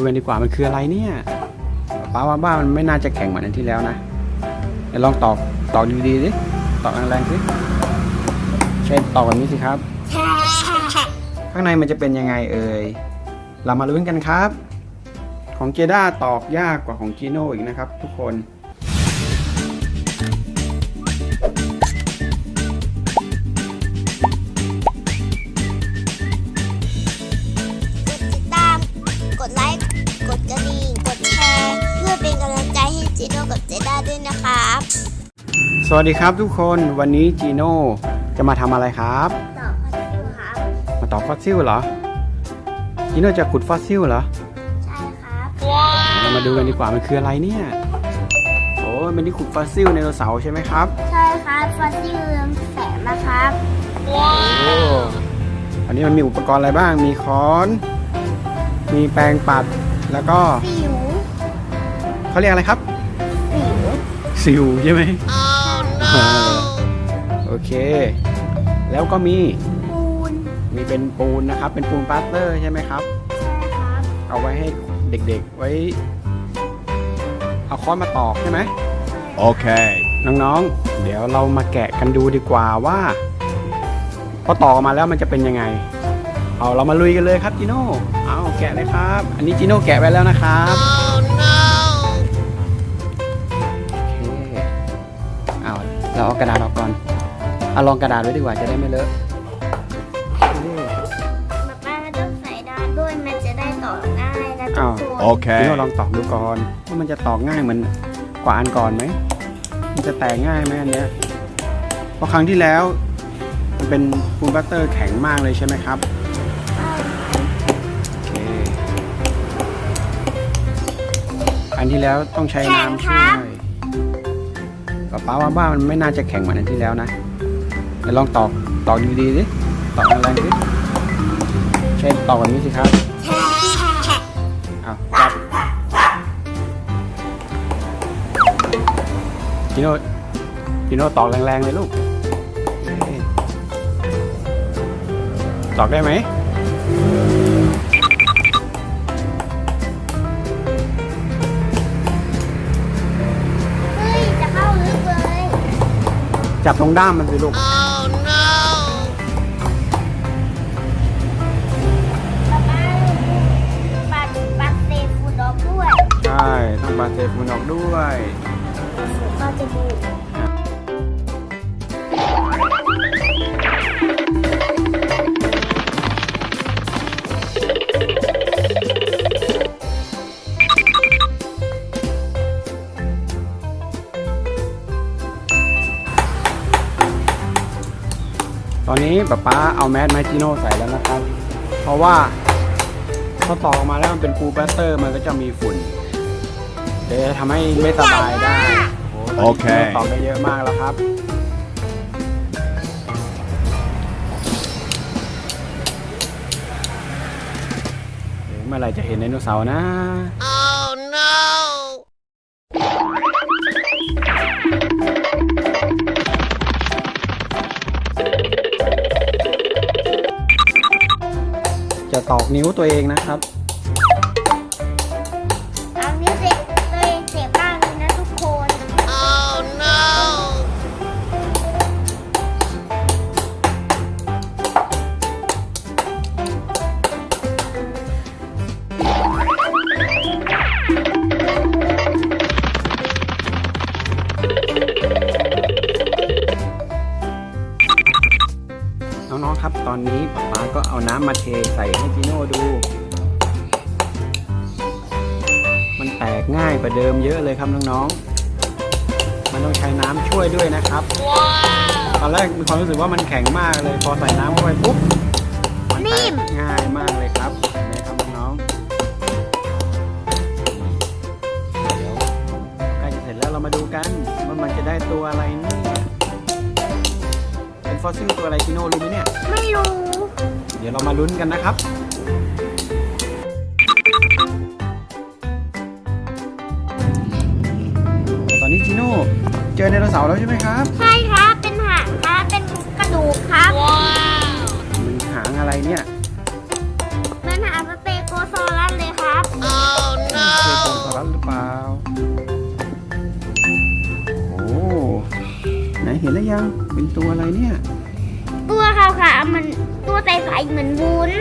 ดูกันดีกว่ามันคืออะไรเนี่ยป้าว่าบ้านมันไม่น่าจะแข็งเหมือนอันที่แล้วนะเดี๋ยวลองตอกตอกดีๆสิตอกแรงๆสิใช่ตอกแบบนี้สิครับ ข้างในมันจะเป็นยังไงเอ่ยเรามาลุ้นกันครับ ของเจด้าตอกยากกว่าของจีโน่อีกนะครับ ทุกคน สวัสดีครับทุกคนวันนี้จีโน่จะมาทำอะไรครับต่อพัสดุครับ มาตอกฟอสซิลเหรอจีโน่จะขุดฟอสซิลเหรอใช่ครับเรามาดูกันดีกว่ามันคืออะไรเนี่ยโอ้ยมันที่ขุดฟอสซิลไดโนเสาร์ใช่ไหมครับใช่ครับฟอสซิลเรืองแสงนะครับโอ้อันนี้มันมีอุปกรณ์อะไรบ้างมีค้อน มีแปรงปัดแล้วก็สิวเขาเรียกอะไรครับสิวซิลใช่ไหมโอ เค แล้วก็มีปูนมีเป็นปูนนะครับ เป็นปูนปลาสเตอร์ใช่ไหมครับ ใช่ครับเอาไว้ให้เด็กๆไว้ เอาค้อนมาตอกใช่ไหม Okay. น้องๆ เดี๋ยวเรามาแกะกันดูดีกว่าว่า พอตอกออกมาแล้วมันจะเป็นยังไง เอาเรามาลุยกันเลยครับจีโน่ เอาแกะเลยครับ อันนี้จีโน่แกะไว้แล้วนะครับโอเคเอาเราเอากระดาษออกก่อน เอาลองกระดาษไว้ดีกว่าจะได้ไม่เลอะโอเคป๊าป้าไม่ต้องใส่ดานด้วยมันจะได้ต่อง่ายนะทุอ้ากวคนโอเคจีโน่ลองตอกดูก่อนว่ามันจะตอกง่ายเหมือนกว่าอันก่อนไหมมันจะแตกง่ายไหมอันเนี้ยเพราะครั้งที่แล้ว มันเป็นปูนบัตเตอร์แข็งมากเลยใช่ไหมครับโอเคอันที่แล้วต้องใช้น้ำช่วยป้าป้าว่าบ้านมันไม่น่าจะแข็งเหมือนอันที่แล้วนะเดี๋ยว ลองตอกตอกดีๆสิตอกแรงๆสิใช่ตอกแบบนี้สิครับเอาจับจิโน่จิโน่ตอกแรงๆเลยลูกโอเคตอกได้ไหมเฮ้ยจะเข้าลึกเลยจับตรงด้ามมันสิลูก ต้องบาเซฟมันออกด้วยก็จะดูตอนนี้ป๊าป๊าเอาแมสไมจิโน่ใส่แล้วนะครับ เพราะว่าพอตอกออกมาแล้วมันเป็นฟูแบตเตอร์มันก็จะมีฝุ่น เดี๋ยวจะทำให้ไม่สบายได้โอ้โหโอเค ตอกได้เยอะมากแล้วครับ เดี๋ยวเมื่อไหร่จะเห็นไดโนเสาร์นะจะตอกนิ้วตัวเองนะครับ องๆครับตอนนี้ป๊าป๊าก็เอาน้ำมาเทใส่ให้จิโน่ดู มันแตกง่ายกว่าเดิมเยอะเลยครับน้องๆ มันต้องใช้น้ำช่วยด้วยนะครับ ตอนแรกมีความรู้สึกว่ามันแข็งมากเลย พอใส่น้ำเข้าไปปุ๊บ มันแตกง่ายมากเลยครับเห็นไหมครับน้องๆเดี๋ยวใกล้จะเสร็จแล้วเรามาดูกันว่ามันจะได้ตัวอะไรเนี่ยเป็น ฟอสซิลตัวอะไรจิโน่รู้ไหมเนี่ย ไม่รู้ เดี๋ยวเรามาลุ้นกันนะครับ ตอนนี้จิโน่เจอไดโนเสาร์แล้วใช่ไหมครับ ใช่ครับ เป็นหางครับ เป็นกระดูกครับมันหางอะไรเนี่ยเหมันหางสเตโกโซลัสเลยครับรือเปล่า เห็นแล้วยัง เป็นตัวอะไรเนี่ย ตัวขาวๆมันตัวใสๆเหมือนวุ้น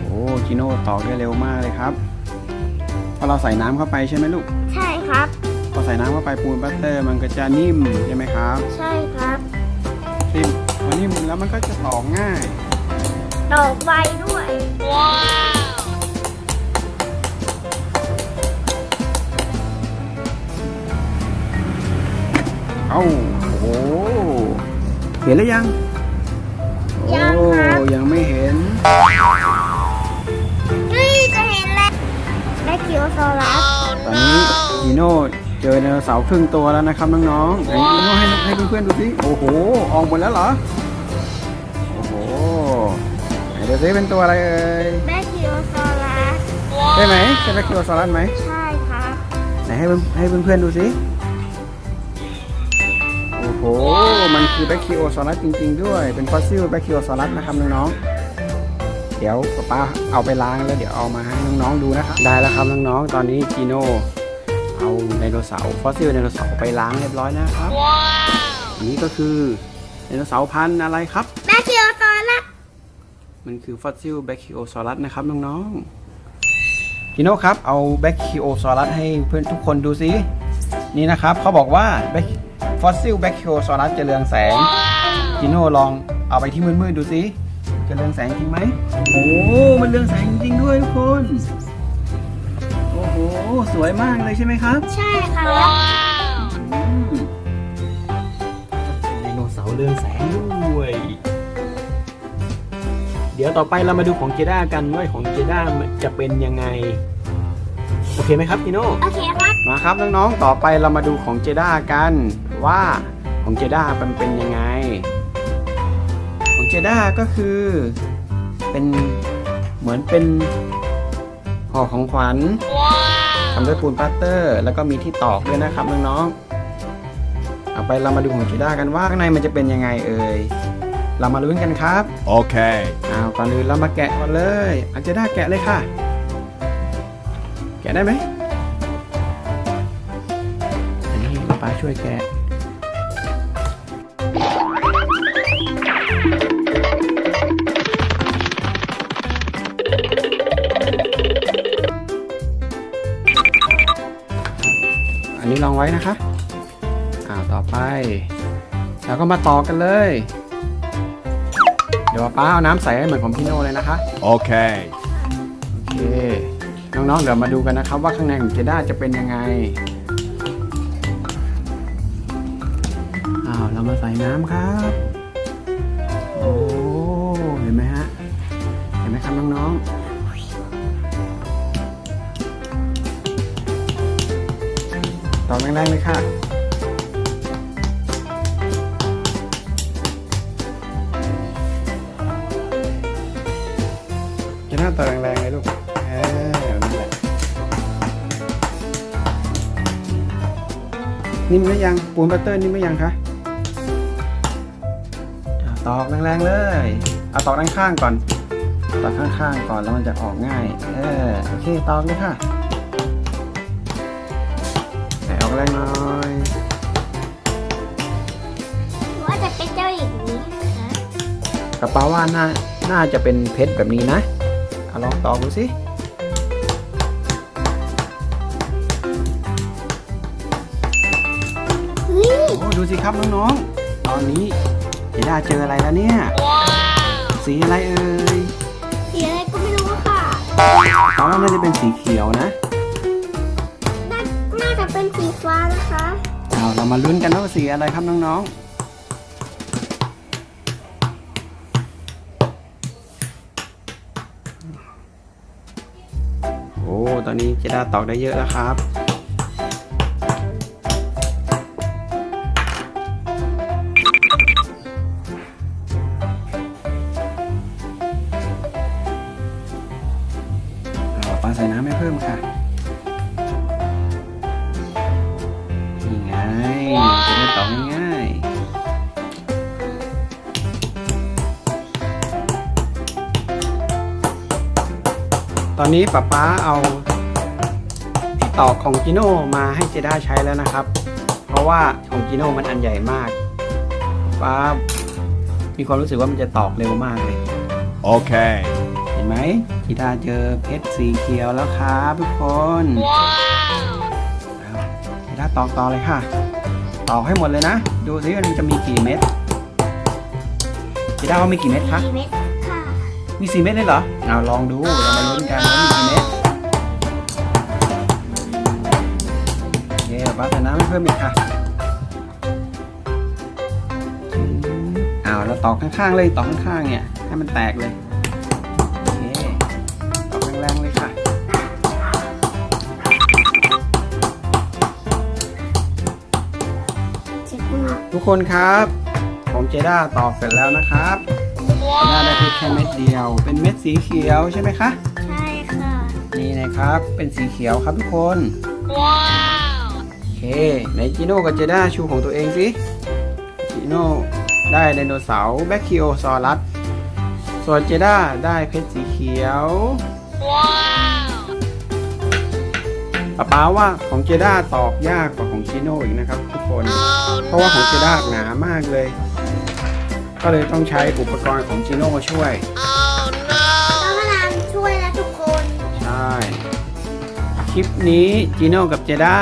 โอ้จิโน่ตอกได้เร็วมากเลยครับ พอเราใส่น้ำเข้าไปใช่ไหมลูก ใช่ครับ พอใส่น้ำเข้าไปปูนบัตเตอร์มันก็จะนิ่มใช่ไหมครับ ใช่ครับนิ่มพอนิ่มแล้วมันก็จะตอกง่ายดอกใบด้วยเอ้าโอ้โหเห็นแล้วยังยังโอ้ครับยังไม่เห็นเฮ้ยจะเห็นแล้วแบคคิโอซอรัสตอนนี้จีโน่เจอไดโนเสาร์ครึ่งตัวแล้วนะครับน้องๆไหนจีโน่ให้ให้เพื่อนๆดูสิโอ้โหออกหมดแล้วเหรอโอ้โหไหนดูสิเป็นตัวอะไรเอ่ยแบคคิโอซอรัสใช่ไหมใช่แบคคิโอซอรัสไหมใช่ครับไหนให้เพื่อนให้เพื่อนๆดูสิ โอ้โห มันคือแบคคิโอซอรัสจริง ๆ ด้วย เป็นฟอสซิลแบคคิโอซอรัสนะครับน้องๆ เดี๋ยวป้าเอาไปล้างแล้วเดี๋ยวเอามาให้น้องๆดูนะครับ ได้แล้วครับน้องๆ ตอนนี้จีโน่เอาไดโนเสาร์ฟอสซิลไดโนเสาร์ไปล้างเรียบร้อยแล้วนะครับอันนี้ก็คือไดโนเสาร์พันธุ์อะไรครับ แบคคิโอซอรัส มันคือฟอสซิลแบคคิโอซอรัสนะครับน้องๆจีโน่ครับ เอาแบคคิโอซอรัสให้เพื่อนทุกคนดูสินี่นะครับเขาบอกว่า ฟอสซิลแบคคิโอซอรัสจะเรืองแสงจีโน่ลองเอาไปที่มืดๆดูสิจะเรืองแสงจริงไหมโอ้มันเรืองแสงจริงๆด้วยทุกคนโอ้โหสวยมากเลยใช่ไหมครับใช่ครับอืมไดโนเสาร์เรืองแสงด้วย เดี๋ยวต่อไปเรามาดูของเจด้ากันว่าของเจด้าจะเป็นยังไงโอเคไหมครับพี่โน่โอเคครับมาครับน้องๆต่อไปเรามาดูของเจด้ากัน ว่าของเจด้ามันเป็นยังไง ของเจด้าก็คือเป็นเหมือนเป็นห่อของขวัญทำด้วยปูนปลาสเตอร์ แล้วก็มีที่ตอกด้วยนะครับน้องๆเอาไปเรามาดูของเจด้ากันว่าข้างในมันจะเป็นยังไงเอ่ยเรามาลุ้นกันครับ Okay. อ้าวก่อนอื่นเรามาแกะก่อนเลยอาจจะได้แกะเลยค่ะ แกะได้ไหมอันนี้ป้าช่วยแกะ นนี้ลองไว้นะคะอ่าต่อไปเราก็มาต่อกันเลย เดี๋ยวป้าเอาน้ำใส่ให้เหมือนของพี่โน่เลยนะคะ Okay. โอเค น้องๆ เดี๋ยวมาดูกันนะครับว่าข้างในของเจด้าจะเป็นยังไง อ้าว เรามาใส่น้ำครับ โอ้ เห็นไหมฮะ เห็นไหมครับน้องๆ แรงๆเลยค่ะจะหน้าต่อแรงๆเลยลูกเออนั่นแหละนิ่มหรือยัง ปูนบัตเตอร์นิ่มหรือยังคะอะตอกแรงๆเลย เอาตอกด้านข้างก่อน ตอกข้างๆก่อนแล้วมันจะออกง่าย เออ โอเค ตอกเลยค่ะ ไหนออกแรงหน่อยว่าจะเป็นเจ้าหญิงนี้นะคะกระเป๋าว่าน่าน่าจะเป็นเพชรแบบนี้นะเอาลองตอกดูสิเฮ้ยโอ้ดูสิครับน้องๆตอนนี้เจด้าเจออะไรแล้วเนี่ยสีอะไรเอ่ยสีอะไรก็ไม่รู้ค่ะตอนแรกน่าจะเป็นสีเขียวนะ สีฟ้านะคะ เอาเรามาลุ้นกันว่าสีอะไรครับน้องๆ โอ้ ตอนนี้เจด้าตอกได้เยอะแล้วครับ ตอนนี้ป๊าป๊าเอาที่ตอกของจิโน่มาให้เจด้าใช้แล้วนะครับ เพราะว่าของจิโน่มันอันใหญ่มากป๊ามีความรู้สึกว่ามันจะตอกเร็วมากเลย Okay. เห็นไหมจิดาเจอเพชรสีเขียวแล้วครับทุกคนว้าวจิดาตอกต่อเลยค่ะ ตอกให้หมดเลยนะ ดูสิว่ามันจะมีกี่เม็ดจิดาว่ามีกี่เม็ดคะสี่เม็ดค่ะ มีสี่เม็ดเลยเหรอเอาลองดู เรามาลุ้นกันว่ามีกี่เม็ดโอเคป้าแต่น้ำให้เพิ่มอีกค่ะอืมเอาแล้วตอกข้างๆเลยตอกข้างๆเนี่ย ให้มันแตกเลยโอเคตอกแรงๆเลยค่ะเจ็บมือทุกคนครับของเจด้าตอกเสร็จแล้วนะครับ เจด้าได้เพชรแค่เม็ดเดียว เป็นเม็ดสีเขียวใช่ไหมคะ ใช่ค่ะ นี่นะครับ เป็นสีเขียวครับทุกคน ว้าวโอเคไหนจิโน่กับเจด้าชูของตัวเองสิ จิโน่ได้ไดโนเสาร์แบคคิโอซอรัส ส่วนเจด้าได้เพชรสีเขียว ว้าวป๊าป๊าว่าของเจด้าตอกยากกว่าของจิโน่อีกนะครับทุกคน เพราะว่าของเจด้าหนามากเลย ก็เลยต้องใช้อุปกรณ์ของจิโน่มาช่วยต้องพลังช่วยนะทุกคน ใช่ คลิปนี้จีโน่กับเจด้า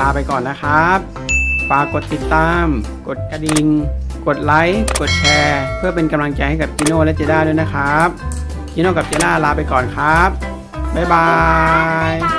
ลาไปก่อนนะครับฝากกดติดตาม กดกระดิ่ง กดไลค์ กดแชร์ เพื่อเป็นกำลังใจให้กับจีโน่และเจด้าด้วยนะครับจีโน่กับเจด้าลาไปก่อนครับ บ๊ายบายบายเอา